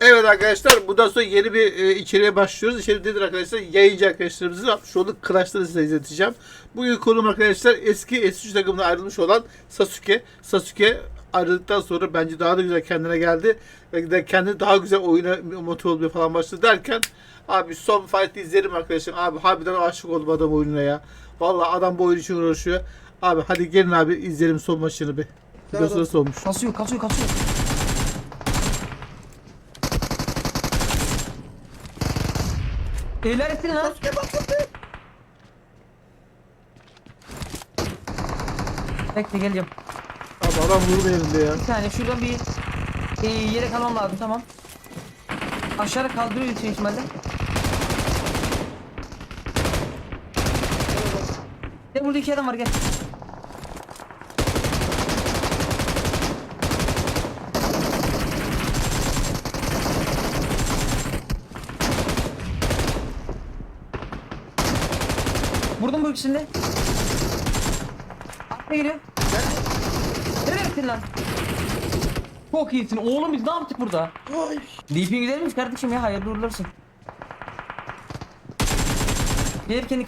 Evet arkadaşlar bundan sonra yeni bir e, içeriğe başlıyoruz. İçeridedir arkadaşlar yayıncı arkadaşlarımızın yapmış olduğu Clash'ları size izleteceğim. Bugün konum arkadaşlar eski S3 takımına ayrılmış olan Sasuke. Sasuke ayrıldıktan sonra bence daha da güzel kendine geldi. Ve de kendini daha güzel oyuna motor olmaya falan başladı derken abi son fight'ı izlerim arkadaşlar. Abi harbiden aşık oldum adam oyununa ya. Vallahi adam bu oyun için uğraşıyor. Abi hadi gelin abi izleyelim son maçını bir. Biraz sırası olmuş. Kasıyor kasıyor kasıyor. Evler ettin lan. Bekle geleceğim. Abi adam vurdu elinde ya. Bir saniye şuradan bir e, yere kalmam lazım tamam. Aşağı kaldırıyor yüksek ihtimalle. Gel burada iki adam var gel. Vurdum bu ikisini. Atla geliyor. Nereye gittin lan? Çok iyisin oğlum biz ne yaptık burada? DP'in güzelmiş kardeşim ya hayırlı uğurlu olsun. Gelirken